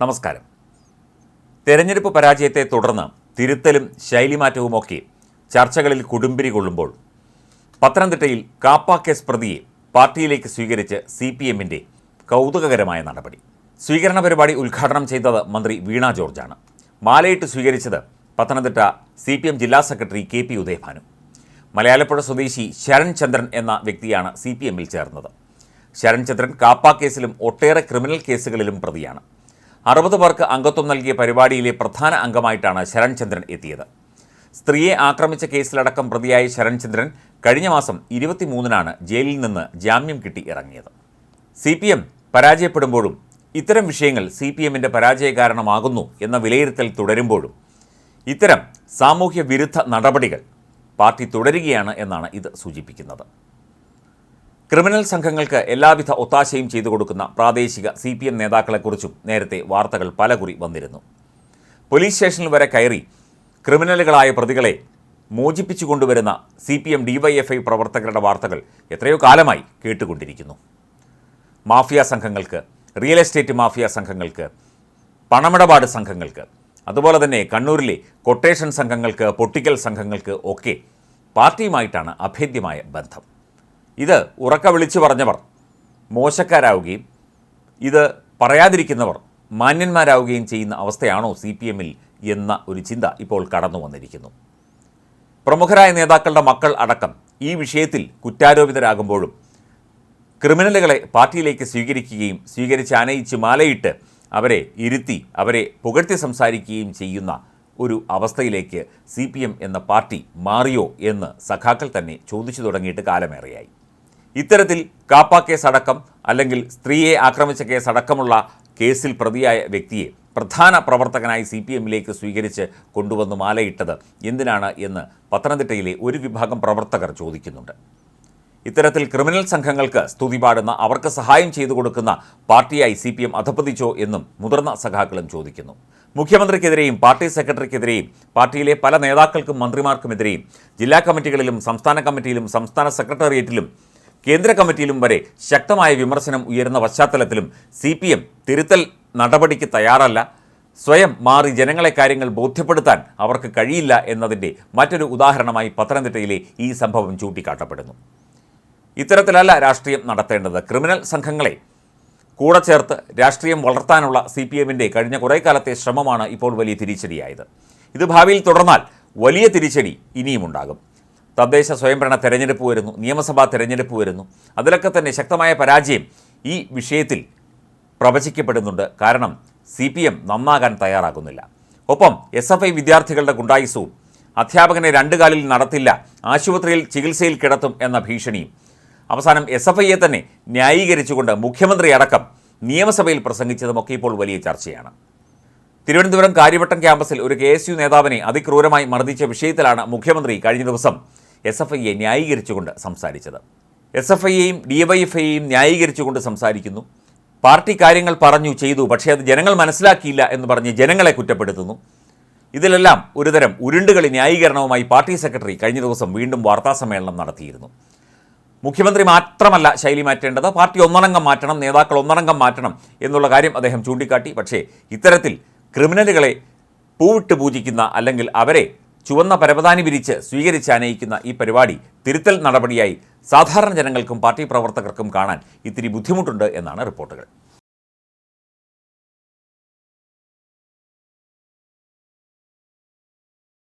നമസ്കാരം. തെരഞ്ഞെടുപ്പ് പരാജയത്തെ തുടർന്ന് തിരുത്തലും ശൈലിമാറ്റവുമൊക്കെ ചർച്ചകളിൽ കുടുംബിരി കൊള്ളുമ്പോൾ പത്തനംതിട്ടയിൽ കാപ്പ കേസ് പ്രതിയെ പാർട്ടിയിലേക്ക് സ്വീകരിച്ച് സി പി എമ്മിന്റെ കൗതുകകരമായ നടപടി. സ്വീകരണ പരിപാടി ഉദ്ഘാടനം ചെയ്തത് മന്ത്രി വീണ ജോർജാണ്. മാലയിട്ട് സ്വീകരിച്ചത് പത്തനംതിട്ട സി പി എം ജില്ലാ secretary K P Udayabhanu. Malayalappuzha സ്വദേശി ശരൺ ചന്ദ്രൻ എന്ന വ്യക്തിയാണ് സി പി എമ്മിൽ ചേർന്നത് ശരൺചന്ദ്രൻ കാപ്പ കേസിലും ഒട്ടേറെ ക്രിമിനൽ കേസുകളിലും പ്രതിയാണ്. അറുപത് പേർക്ക് അംഗത്വം നൽകിയ പരിപാടിയിലെ പ്രധാന അംഗമായിട്ടാണ് ശരൺചന്ദ്രൻ എത്തിയത്. സ്ത്രീയെ ആക്രമിച്ച കേസിലടക്കം പ്രതിയായ ശരൺചന്ദ്രൻ കഴിഞ്ഞ മാസം ഇരുപത്തിമൂന്നിനാണ് ജയിലിൽ നിന്ന് ജാമ്യം കിട്ടി ഇറങ്ങിയത്. സി പി എം പരാജയപ്പെടുമ്പോഴും ഇത്തരം വിഷയങ്ങൾ സി പി എമ്മിന്റെ പരാജയ കാരണമാകുന്നു എന്ന വിലയിരുത്തൽ തുടരുമ്പോഴും ഇത്തരം സാമൂഹ്യ വിരുദ്ധ നടപടികൾ പാർട്ടി തുടരുകയാണ് എന്നാണ് ഇത് സൂചിപ്പിക്കുന്നത്. ക്രിമിനൽ സംഘങ്ങൾക്ക് എല്ലാവിധ ഒത്താശയും ചെയ്തു കൊടുക്കുന്ന പ്രാദേശിക സി പി എം നേതാക്കളെക്കുറിച്ചും നേരത്തെ വാർത്തകൾ പലകുറി വന്നിരുന്നു. പോലീസ് സ്റ്റേഷനിൽ വരെ കയറി ക്രിമിനലുകളായ പ്രതികളെ മോചിപ്പിച്ചു കൊണ്ടുവരുന്ന സി പി എം ഡിവൈഎഫ്ഐ പ്രവർത്തകരുടെ വാർത്തകൾ എത്രയോ കാലമായി കേട്ടുകൊണ്ടിരിക്കുന്നു. മാഫിയ സംഘങ്ങൾക്ക് റിയൽ എസ്റ്റേറ്റ് മാഫിയ സംഘങ്ങൾക്ക് പണമിടപാട് സംഘങ്ങൾക്ക് അതുപോലെ തന്നെ കണ്ണൂരിലെ കൊട്ടേഷൻ സംഘങ്ങൾക്ക് പൊട്ടിക്കൽ സംഘങ്ങൾക്ക് ഒക്കെ പാർട്ടിയുമായിട്ടാണ് അഭേദ്യമായ ബന്ധം. ഇത് ഉറക്ക വിളിച്ചു പറഞ്ഞവർ മോശക്കാരാവുകയും ഇത് പറയാതിരിക്കുന്നവർ മാന്യന്മാരാവുകയും ചെയ്യുന്ന അവസ്ഥയാണോ സി പി എമ്മിൽ എന്ന ഒരു ചിന്ത ഇപ്പോൾ കടന്നു വന്നിരിക്കുന്നു. പ്രമുഖരായ നേതാക്കളുടെ മക്കൾ അടക്കം ഈ വിഷയത്തിൽ കുറ്റാരോപിതരാകുമ്പോഴും ക്രിമിനലുകളെ പാർട്ടിയിലേക്ക് സ്വീകരിക്കുകയും സ്വീകരിച്ച് അനയിച്ച് മാലയിട്ട് അവരെ ഇരുത്തി അവരെ പുകഴ്ത്തി സംസാരിക്കുകയും ചെയ്യുന്ന ഒരു അവസ്ഥയിലേക്ക് സി എന്ന പാർട്ടി മാറിയോ എന്ന് സഖാക്കൾ തന്നെ ചോദിച്ചു തുടങ്ങിയിട്ട് കാലമേറെയായി. ഇത്തരത്തിൽ കാപ്പ കേസ് അടക്കം അല്ലെങ്കിൽ സ്ത്രീയെ ആക്രമിച്ച കേസ് അടക്കമുള്ള കേസിൽ പ്രതിയായ വ്യക്തിയെ പ്രധാന പ്രവർത്തകനായി സി പി എമ്മിലേക്ക് സ്വീകരിച്ച് കൊണ്ടുവന്ന് മാലയിട്ടത് എന്തിനാണ് എന്ന് പത്തനംതിട്ടയിലെ ഒരു വിഭാഗം പ്രവർത്തകർ ചോദിക്കുന്നുണ്ട്. ഇത്തരത്തിൽ ക്രിമിനൽ സംഘങ്ങൾക്ക് സ്തുതി പാടുന്ന അവർക്ക് സഹായം ചെയ്തു കൊടുക്കുന്ന പാർട്ടിയായി സി പി എം അധപ്പതിച്ചോ എന്നും മുതിർന്ന സഖാക്കളും ചോദിക്കുന്നു. മുഖ്യമന്ത്രിക്കെതിരെയും പാർട്ടി സെക്രട്ടറിക്കെതിരെയും പാർട്ടിയിലെ പല നേതാക്കൾക്കും മന്ത്രിമാർക്കുമെതിരെയും ജില്ലാ കമ്മിറ്റികളിലും സംസ്ഥാന കമ്മിറ്റിയിലും സംസ്ഥാന സെക്രട്ടേറിയറ്റിലും കേന്ദ്ര കമ്മിറ്റിയിലും വരെ ശക്തമായ വിമർശനം ഉയരുന്ന പശ്ചാത്തലത്തിലും സി പി എം തിരുത്തൽ നടപടിക്ക് തയ്യാറല്ല. സ്വയം മാറി ജനങ്ങളെ കാര്യങ്ങൾ ബോധ്യപ്പെടുത്താൻ അവർക്ക് കഴിയില്ല എന്നതിന്റെ മറ്റൊരു ഉദാഹരണമായി പത്തനംതിട്ടയിലെ ഈ സംഭവം ചൂണ്ടിക്കാട്ടപ്പെടുന്നു. ഇത്തരത്തിലല്ല രാഷ്ട്രീയം നടത്തേണ്ടത്. ക്രിമിനൽ സംഘങ്ങളെ കൂടെ ചേർത്ത് രാഷ്ട്രീയം വളർത്താനുള്ള സി പി എമ്മിന്റെ കഴിഞ്ഞ കുറേ കാലത്തെ ശ്രമമാണ് ഇപ്പോൾ വലിയ തിരിച്ചടിയായത്. ഇത് ഭാവിയിൽ തുടർന്നാൽ വലിയ തിരിച്ചടി ഇനിയും ഉണ്ടാകും തദ്ദേശ സ്വയംഭരണ തെരഞ്ഞെടുപ്പ് വരുന്നു നിയമസഭാ തെരഞ്ഞെടുപ്പ് വരുന്നു. അതിലൊക്കെ തന്നെ ശക്തമായ പരാജയം ഈ വിഷയത്തിൽ പ്രവചിക്കപ്പെടുന്നുണ്ട്. കാരണം സി പി എം നന്നാകാൻ തയ്യാറാകുന്നില്ല. ഒപ്പം എസ് എഫ് ഐ വിദ്യാർത്ഥികളുടെ ഗുണ്ടായുസവും അധ്യാപകനെ രണ്ടു കാലിൽ നടത്തില്ല ആശുപത്രിയിൽ ചികിത്സയിൽ കിടത്തും എന്ന ഭീഷണിയും. അവസാനം എസ് എഫ് ഐയെ തന്നെ ന്യായീകരിച്ചുകൊണ്ട് മുഖ്യമന്ത്രി അടക്കം നിയമസഭയിൽ പ്രസംഗിച്ചതുമൊക്കെ ഇപ്പോൾ വലിയ ചർച്ചയാണ്. തിരുവനന്തപുരം കാര്യവട്ടം ക്യാമ്പസിൽ ഒരു കെ നേതാവിനെ അതിക്രൂരമായി മർദ്ദിച്ച വിഷയത്തിലാണ് മുഖ്യമന്ത്രി കഴിഞ്ഞ ദിവസം എസ് എഫ് ഐയെ ന്യായീകരിച്ചുകൊണ്ട് സംസാരിച്ചത്. എസ് എഫ് ഐയെയും ഡി വൈ എഫ് ഐയെയും ന്യായീകരിച്ചുകൊണ്ട് സംസാരിക്കുന്നു. പാർട്ടി കാര്യങ്ങൾ പറഞ്ഞു ചെയ്തു. പക്ഷേ അത് ജനങ്ങൾ മനസ്സിലാക്കിയില്ല എന്ന് പറഞ്ഞ് ജനങ്ങളെ കുറ്റപ്പെടുത്തുന്നു. ഇതിലെല്ലാം ഒരുതരം ഉരുണ്ടുകളി ന്യായീകരണവുമായി പാർട്ടി സെക്രട്ടറി കഴിഞ്ഞ ദിവസം വീണ്ടും വാർത്താസമ്മേളനം നടത്തിയിരുന്നു. മുഖ്യമന്ത്രി മാത്രമല്ല ശൈലി മാറ്റേണ്ടത്. പാർട്ടി ഒന്നടങ്കം മാറ്റണം നേതാക്കൾ ഒന്നടങ്കം മാറ്റണം എന്നുള്ള കാര്യം അദ്ദേഹം ചൂണ്ടിക്കാട്ടി. പക്ഷേ ഇത്തരത്തിൽ ക്രിമിനലുകളെ പൂവിട്ട് പൂജിക്കുന്ന അല്ലെങ്കിൽ അവരെ ചുവന്ന പരപതാനി വിരിച്ച് സ്വീകരിച്ച് അനയിക്കുന്ന ഈ പരിപാടി തിരുത്തൽ നടപടിയായി സാധാരണ ജനങ്ങൾക്കും പാർട്ടി പ്രവർത്തകർക്കും കാണാൻ ഇത്തിരി ബുദ്ധിമുട്ടുണ്ട് എന്നാണ് റിപ്പോർട്ടുകൾ.